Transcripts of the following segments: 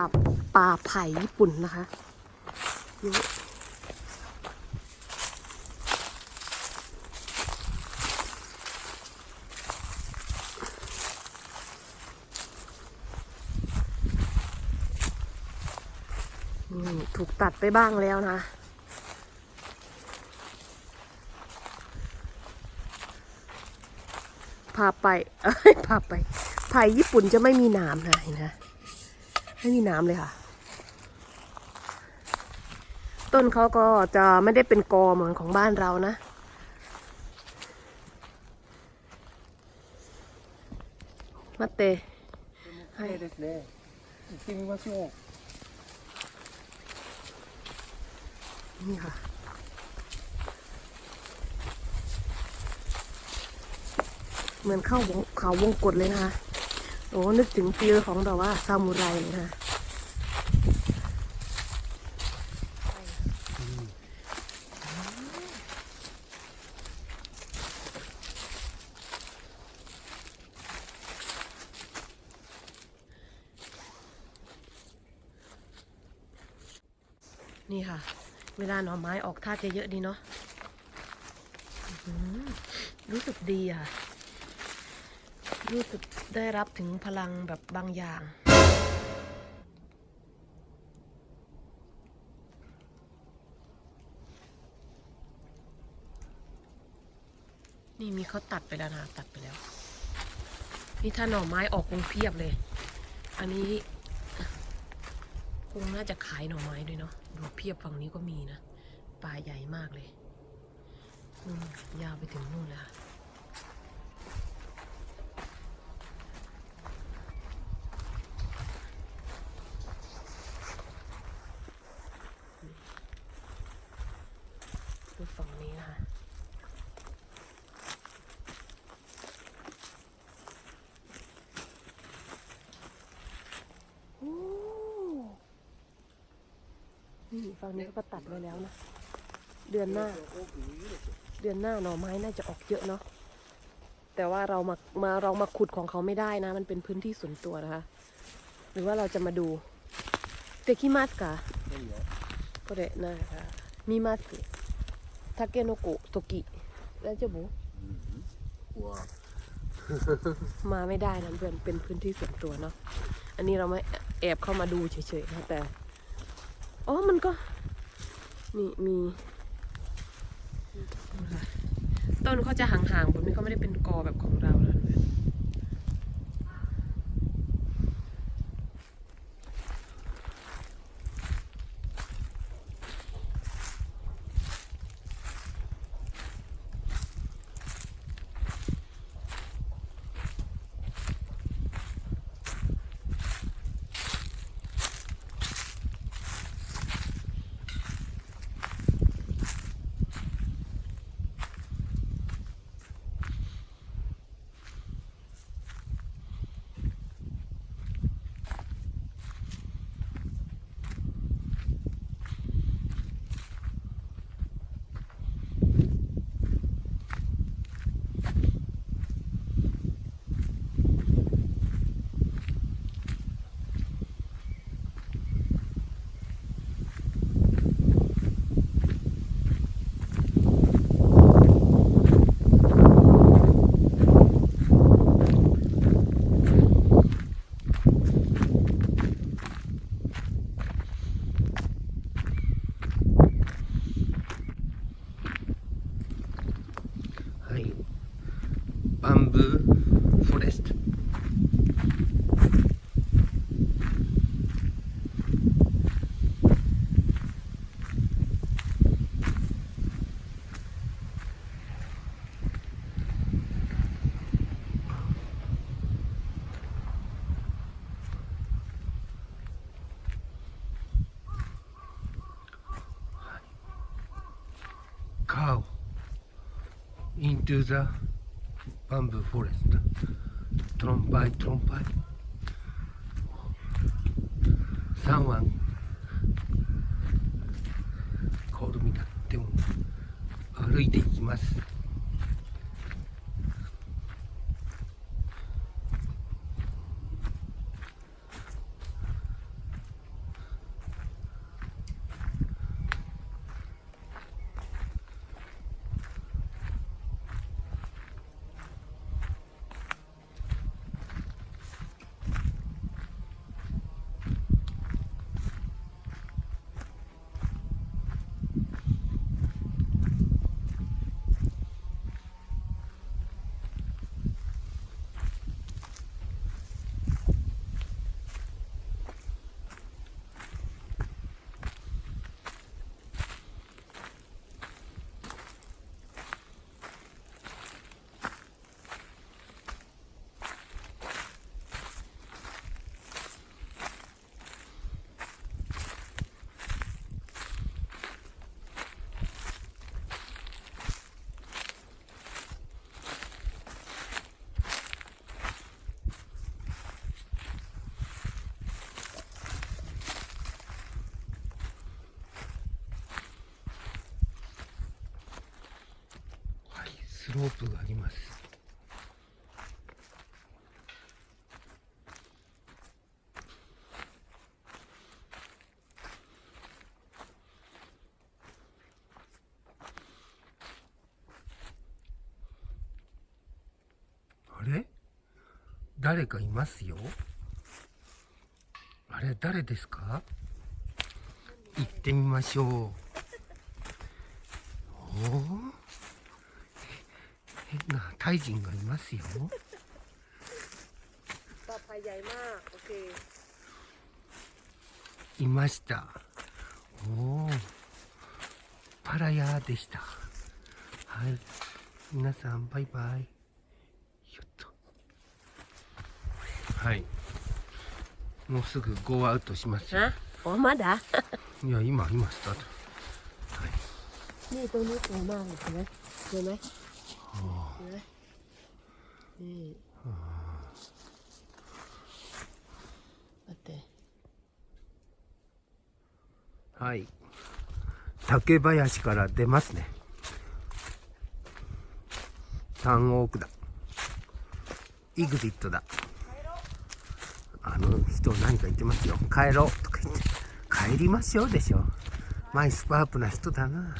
าป่าไผ่ญี่ปุ่นนะคะนี่นี่ถูกตัดไปบ้างแล้วนะ พาไป เอ้ย พาไปไผ่ญี่ปุ่นจะไม่มีหนามนะเห็นนะ ไม่มีหนามเลยค่ะ ต้นเขาก็จะไม่ได้เป็นกอเหมือนของบ้านเรานะ มาเตะ 綺麗ですね。行ってみましょう。 นี่ค่ะ เหมือนเข้าวงเขาวงกฏเลยนะคะ โอ้นึกถึงฟีลของแบบว่าซามูไรเลยนะคะนี่ค่ะ เวลาหน่อไม้ออกท่าจะเยอะดีเนาะรู้สึกดีอะ รู้สึกได้รับถึงพลังแบบบางอย่าง นี่มีเขาตัดไปแล้วนะตัดไปแล้ว นี่ถ้าหน่อไม้ออกคงเพียบเลย อันนี้คงน่าจะขายหน่อไม้ด้วยเนาะดูเพียบฝั่งนี้ก็มีนะป่าใหญ่มากเลยนู่นยาวไปถึงนู่นเลยค่ะดูฝั่งนี้นะคะ โอ้นี่ ฟังนี้เขาก็ตัดไว้แล้วนะ เดือนหน้า เดือนหน้าหน่อไม้น่าจะออกเยอะเนาะ แต่ว่าเรามามาเรามาขุดของเขาไม่ได้นะ มันเป็นพื้นที่ส่วนตัวนะคะ หรือว่าเราจะมาดูเตคิมัสกะก็ได้นะคะมีมัสทาเกโนโกะโตกิแล้วเจ้าบุมาไม่ได้นะเพื่อนเป็นพื้นที่ส่วนตัวเนาะ อันนี้เราไม่แอบเข้ามาดูเฉยๆนะแต่ อ๋อ มันก็มีมี ต้นเขาจะห่างๆบนนี้เขาไม่ได้เป็นกอแบบของเราแล้ว bamboo forest. cow into the バンブーフォレストトロンパイトロンパイサンワンコールミだでも歩いていきます。スロープがあります。あれ？誰かいますよ？あれ？誰ですか？行ってみましょう。おお変なタイ人がいますよ。いました。おお。パラヤでした。はい。皆さん、バイバイ。はい。もうすぐゴーアウトしますよ。おまだ？いや、今、今スタート。はい。ね、どうも、まあですね。じゃね。ね待ってはい。竹林から出ますね。3億だ。イグジットだ。あの人何か言ってますよ。帰ろう。とか言って。帰りましょうでしょ。マイスパープな人だな。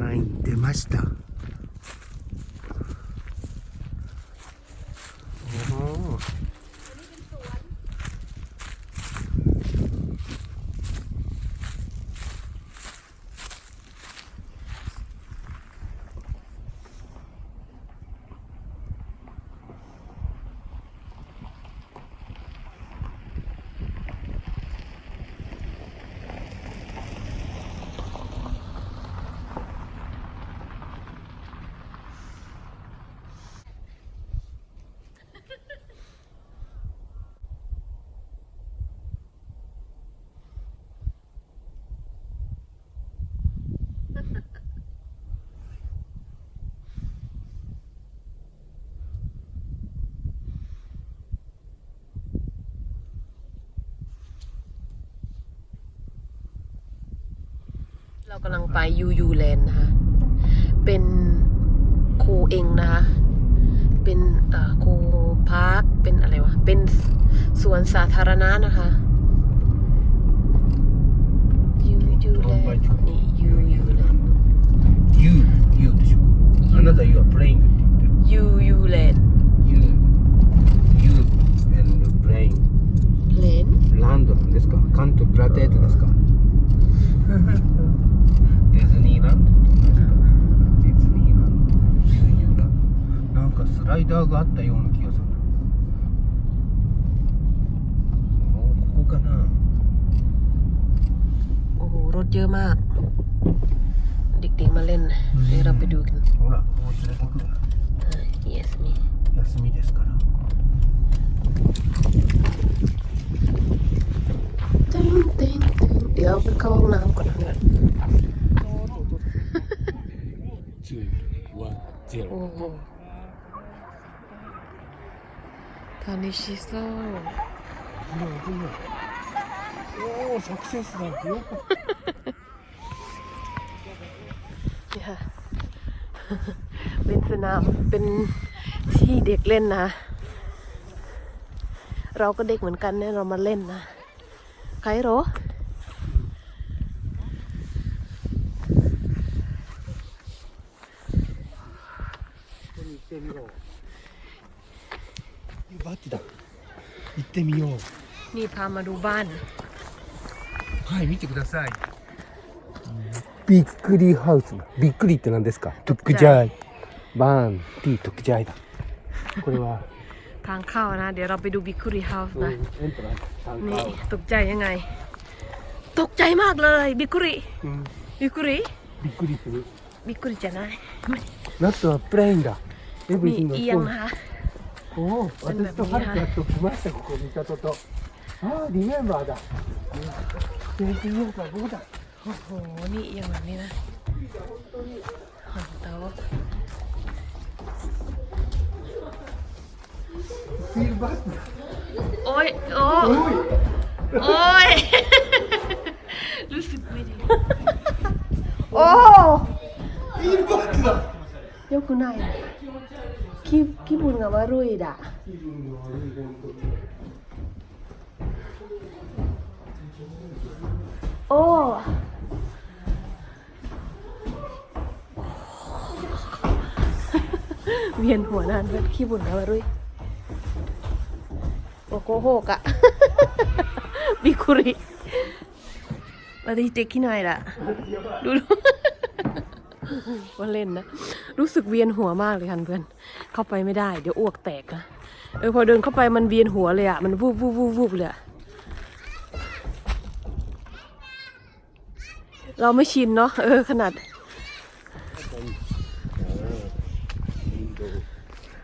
はい出ました。 เรากำลังไปยูยูแลนด์นะคะ เป็นโคเองนะคะ เป็นเอ่อโคพาร์ค เป็นอะไรวะ เป็นสวนสาธารณะนะคะยูยูแลนด์นี่ยูยูแลนด์ You, you でしょ。あなた you are playing って言ってる。 ยูยูแลนด์ You, you and playing เลน ランドなんですかカントプラテートですかディズニ ーランドと同じか。ディズニーランド、ディズニーランド。なんかスライダーがあったような気がする。おここかな โอ้โห รถเยอะมาก เด็กๆมาเล่น เดี๋ยวเราไปดูกัน ほら、もう連れてくわ。 yes นี่ 休みですから。 เต็งเต็งเต็งเดี๋ยวไปเข้าห้องน้ำก่อนนะ ทานิชิโซ 뭐야 뭐야 오 석세스다 뭐야 นี่ค่ะ เป็นสนามเป็นที่เด็กเล่นนะ เราก็เด็กเหมือนกันเนี่ยเรามาเล่นนะใครรู้ う。バッチだ。行ってみよう。 นี่พามาดูบ้าน はい、見てください。びっくりハウス。びっくりって何ですか。トックジャイ。バーン、ピートックジャイだ。これは。 ทางเข้านะ เดี๋ยวเราไปดูบิคุริเฮาส์นะ エントランス。参 นี่ 加。 ตกใจยังไง ตกใจมากเลยบิคุริ うん、 บิคุริ びっくりする。 บิคุริじゃない ナットはプレインだ。エブ มี リシング เอียงนะคะ おお、私とハルカと来ました、ここ、ミサトと。ああ、リメンバーだ。天気予報どうだ。 โอ้โห นี่เอียงแบบนี้นะหอนโตะ フィールバックだ。 โอ้ย โอ้ おい。 โอ้ย รู้สึกเวี โอ้よくない ขี้ขี้บุญกับว่ารุยด่ะโอ้เวียนหัวนานเพื่อนขี้บุญกับว่ารุ่ยโอโกโหกอะบิคุริมาดีเด็กขี้หน่อยละดูดู ว่าเล่นนะ รู้สึกเวียนหัวมากเลยคันเพื่อน เข้าไปไม่ได้ เดี๋ยวอ้วกแตกนะ เออพอเดินเข้าไปมันเวียนหัวเลยอะมันวูบวูบวูบวูบเลย เราไม่ชินเนาะ เออขนาด